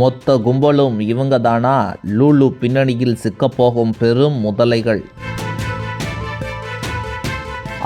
மொத்த கும்பலும் இவங்க தானா லூலு பின்னணியில் சிக்கப்போகும் பெரும் முதலைகள்.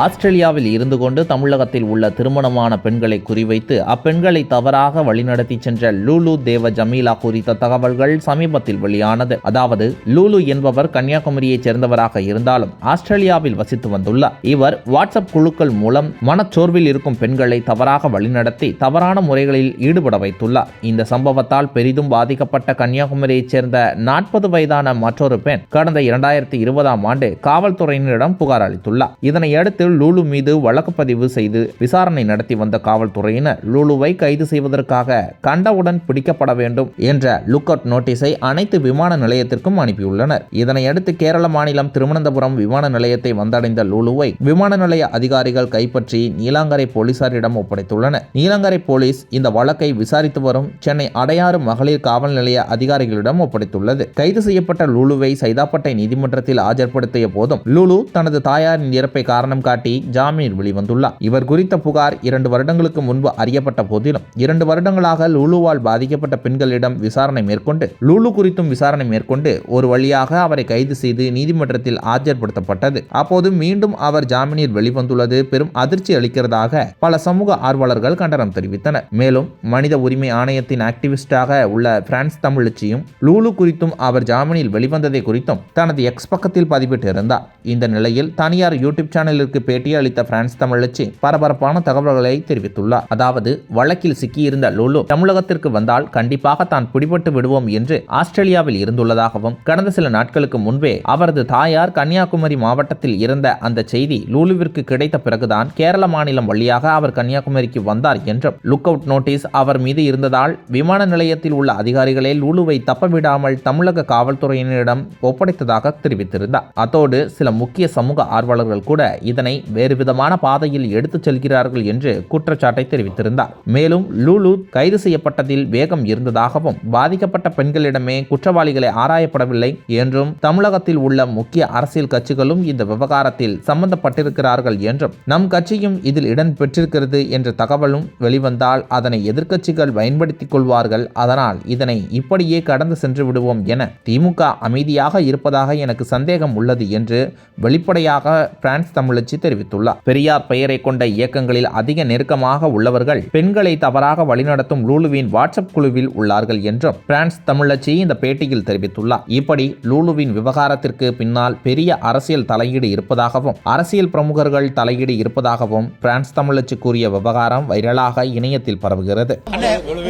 ஆஸ்திரேலியாவில் இருந்து கொண்டு தமிழகத்தில் உள்ள திருமணமான பெண்களை குறிவைத்து அப்பெண்களை தவறாக வழிநடத்தி சென்ற லூலு தேவ ஜமீலா குறித்த தகவல்கள் சமீபத்தில் வெளியானது. அதாவது லூலு என்பவர் கன்னியாகுமரியைச் சேர்ந்தவராக இருந்தாலும் ஆஸ்திரேலியாவில் வசித்து வந்துள்ளார். இவர் வாட்ஸ்அப் குழுக்கள் மூலம் மனச்சோர்வில் இருக்கும் பெண்களை தவறாக வழிநடத்தி தவறான முறைகளில் ஈடுபட வைத்துள்ளார். இந்த சம்பவத்தால் பெரிதும் பாதிக்கப்பட்ட கன்னியாகுமரியைச் சேர்ந்த நாற்பது வயதான மற்றொரு பெண் கடந்த இரண்டாயிரத்தி இருபதாம் ஆண்டு காவல்துறையினரிடம் புகார் அளித்துள்ளார். இதனையடுத்து லூலு மீது வழக்கு பதிவு செய்து விசாரணை நடத்தி வந்த காவல்துறையினர் லூலுவை கைது செய்வதற்காக கண்டவுடன் பிடிக்கப்பட வேண்டும் என்ற லுக் அவுட் நோட்டீஸை அனைத்து விமான நிலையத்திற்கும் அனுப்பியுள்ளனர். இதனையடுத்து கேரள மாநிலம் திருவனந்தபுரம் விமான நிலையத்தை வந்தடைந்த லூலுவை விமான நிலைய அதிகாரிகள் கைப்பற்றி நீலாங்கரை போலீசாரிடம் ஒப்படைத்துள்ளனர். நீலாங்கரை போலீஸ் இந்த வழக்கை விசாரித்து வரும் சென்னை அடையாறு மகளிர் காவல் நிலைய அதிகாரிகளிடம் ஒப்படைத்துள்ளது. கைது செய்யப்பட்ட லூலுவை சைதாப்பட்டை நீதிமன்றத்தில் ஆஜர்படுத்திய போதும் லூலு தனது தாயாரின் இறப்பை காரணம் காட்டி ஜாமீனில் வெளிவந்துள்ளார். இவர் குறித்த புகார் இரண்டு வருடங்களுக்கு முன்பு அறியப்பட்ட போதிலும் இரண்டு வருடங்களாக லூலுவால் பாதிக்கப்பட்ட பெண்களிடம் விசாரணை மேற்கொண்டு லூலு குறித்தும் விசாரணை மேற்கொண்டு ஒரு வழியாக அவரை கைது செய்து நீதிமன்றத்தில் ஆஜர்படுத்தப்பட்டது. அப்போது மீண்டும் அவர் ஜாமீனில் வெளிவந்துள்ளது பெரும் அதிர்ச்சி அளிக்கிறதாக பல சமூக ஆர்வலர்கள் கண்டனம் தெரிவித்தனர். மேலும் மனித உரிமை ஆணையத்தின் ஆக்டிவிஸ்டாக உள்ள பிரான்ஸ் தமிழச்சியும் லூலு குறித்தும் அவர் ஜாமீனில் வெளிவந்ததை குறித்தும் தனது எக்ஸ் பக்கத்தில் பதிவிட்டிருந்தார். இந்த நிலையில் தனியார் யூடியூப் சேனலிற்கு பேட்டி அளித்த பிரான்ஸ் தமிழச்சி பரபரப்பான தகவல்களை தெரிவித்துள்ளார். அதாவது வழக்கில் சிக்கியிருந்த லூலு தமிழகத்திற்கு வந்தால் கண்டிப்பாக தான் பிடிபட்டு விடுவோம் என்று ஆஸ்திரேலியாவில் இருந்துள்ளதாகவும் கடந்த சில நாட்களுக்கு முன்பே அவரது தாயார் கன்னியாகுமரி மாவட்டத்தில் இருந்த அந்த செய்தி லூலுவிற்கு கிடைத்த பிறகுதான் கேரள மாநிலம் வழியாக அவர் கன்னியாகுமரிக்கு வந்தார் என்றும் லுக் அவுட் நோட்டீஸ் அவர் மீது இருந்ததால் விமான நிலையத்தில் உள்ள அதிகாரிகளே லூலுவை தப்பவிடாமல் தமிழக காவல்துறையினரிடம் ஒப்படைத்ததாக தெரிவித்திருந்தார். அத்தோடு சில முக்கிய சமூக ஆர்வலர்கள் கூட இதனை வேறு விதமான பாதையில் எடுத்துச் செல்கிறார்கள் என்று குற்றச்சாட்டை தெரிவித்திருந்தார். மேலும் லூலு கைது செய்யப்பட்டதில் வேகம் இருந்ததாகவும் பாதிக்கப்பட்ட பெண்களிடமே குற்றவாளிகளை ஆராயப்படவில்லை என்றும் தமிழகத்தில் உள்ள முக்கிய அரசியல் கட்சிகளும் இந்த விவகாரத்தில் சம்பந்தப்பட்டிருக்கிறார்கள் என்றும் நம் கட்சியும் இதில் இடம் பெற்றிருக்கிறது என்ற தகவலும் வெளிவந்தால் அதனை எதிர்க்கட்சிகள் பயன்படுத்திக் கொள்வார்கள். அதனால் இதனை இப்படியே கடந்து சென்று விடுவோம் என திமுக அமைதியாக இருப்பதாக எனக்கு சந்தேகம் உள்ளது என்று வெளிப்படையாக பிரான்ஸ் தமிழச்சி தெரிவித்துள்ளார். பெரியார் பெயரை கொண்ட இயக்கங்களில் அதிக நெருக்கமாக உள்ளவர்கள் பெண்களை தவறாக வழிநடத்தும் லூலுவின் வாட்ஸ்அப் குழுவில் உள்ளார்கள் என்றும் பிரான்ஸ் தமிழச்சி இந்த பேட்டியில் தெரிவித்துள்ளார். இப்படி லூலுவின் விவகாரத்திற்கு பின்னால் பெரிய அரசியல் தலையீடு இருப்பதாகவும் அரசியல் பிரமுகர்கள் தலையீடு இருப்பதாகவும் பிரான்ஸ் தமிழச்சி கூறிய விவகாரம் வைரலாக இணையத்தில் பரவுகிறது.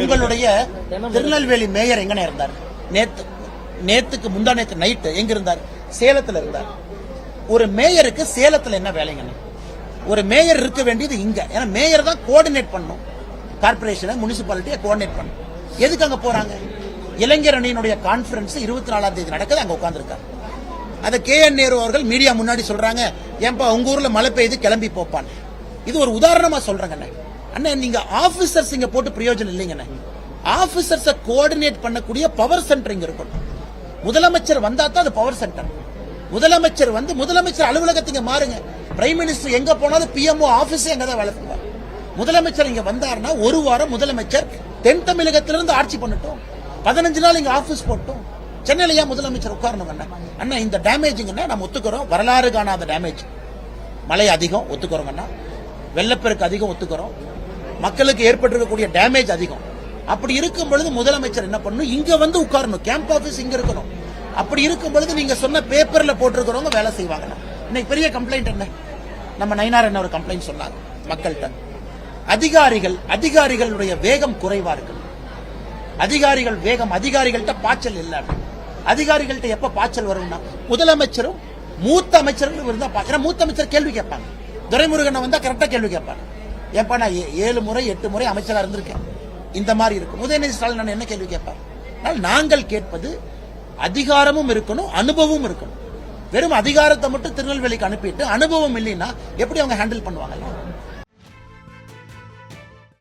உங்களுடைய திருநெல்வேலி மேயர் எங்கன இருந்தார்? நேத்து நேத்துக்கு முந்தா நேத்து நைட்டு எங்க இருந்தார்? சேலத்துல இருந்தார். ஒரு மேயருக்கு சேலத்தில் என்ன வேலைங்கண்ணே ஒரு மேயர் இருக்க வேண்டியது இங்க. ஏன்னா மேயர் தான் கோஆர்டினேட் பண்ணும். கார்பரேஷனை முனிசிபாலிட்டியை கோஆர்டினேட் பண்ணும். எதுக்கு அங்க போறாங்க? இளைஞர் அணியினுடைய கான்ஃபரன்ஸ் இருபத்தி நாலாம் தேதி நடக்குது அங்க உட்கார்ந்துருக்காங்க அதை கே என் நேரு அவர்கள் மீடியா முன்னாடி சொல்றாங்க. ஏன்பா உங்க ஊர்ல மழை பெய்யுது கிளம்பி போப்பான். இது ஒரு உதாரணமா சொல்றேங்க அண்ணே. நீங்க ஆபீசர்ஸ் இங்க போட்டு பிரயோஜனம் இல்லைங்கண்ணே ஆபீசர்ஸ கோஆர்டினேட் பண்ணக்கூடிய பவர் சென்டர் இங்க இருக்கணும். முதலமைச்சர் வந்தா தான் அது பவர் சென்டர் முதலமைச்சர் வந்து முதலமைச்சர் அலுவலகத்துக்கு மாறுங்க. பிரைம் மினிஸ்டர் எங்க போனாலும் பிஎம்ஓ ஆபீஸ் எங்க தான் வேலை செய்வார். முதலமைச்சர் இங்க வந்தாருன்னா ஒரு வாரம் முதலமைச்சர் தென் தமிழகத்திலிருந்து ஆட்சி பண்ணட்டும். பதினஞ்சு நாள் இங்க ஆபீஸ் போட்டோம். சென்னையில ஏன் முதலமைச்சர் உட்காரணும் அண்ணா. அண்ணா இந்த டேமேஜுங்கன்னா நம்ம ஒத்துக்கிறோம். வரலாறு காணாத டேமேஜ் மழை அதிகம் ஒத்துக்கிறோம் அண்ணா. வெள்ளப்பெருக்கு அதிகம் ஒத்துக்கிறோம். மக்களுக்கு ஏற்பட்டிருக்கக்கூடிய டேமேஜ் அதிகம். அப்படி இருக்கும் பொழுது முதலமைச்சர் என்ன பண்ணணும் இங்க வந்து உட்காரணும். கேம்ப் ஆபீஸ் இங்க இருக்கணும். அப்படி இருக்கும் பொழுது நீங்க சொன்ன பேப்பர்ல போட்டிருக்கிறவங்க வேலை செய்வாங்க. இன்னைக்கு பெரிய கம்ப்ளைண்ட் என்ன? நம்ம நயனார் என்ன ஒரு கம்ப்ளைண்ட் சொன்னாங்க மக்கள்கிட்ட. அதிகாரிகள் அதிகாரிகளுடைய வேகம் குறைவா இருக்கு. அதிகாரிகள் வேகம் அதிகாரிகள்ட்ட பாய்ச்சல் இல்ல. அதிகாரிகள்கிட்ட எப்ப பாய்ச்சல் வரும்னா முதலமைச்சரும் மூத்த அமைச்சர்களும் இருந்தா பா- ஏன்னா மூத்த அமைச்சர் கேள்வி கேட்பாங்க. துரைமுருகனை வந்தா கரெக்டா கேள்வி கேட்பாங்க. ஏப்பா நான் ஏ- ஏழு முறை எட்டு முறை அமைச்சரா இருந்திருக்கேன். இந்த மாதிரி இருக்கும். உதயநிதி ஸ்டாலின் என்ன கேள்வி கேட்பார்? ஆனால் நாங்கள் கேட்பது அதிகாரமும் இருக்கணும் அனுபவமும் இருக்கணும். வெறும் அதிகாரத்தை மட்டும் திருநெல்வேலிக்கு அனுப்பிட்டு அனுபவம் இல்லைன்னா எப்படி அவங்க ஹேண்டில் பண்ணுவாங்க?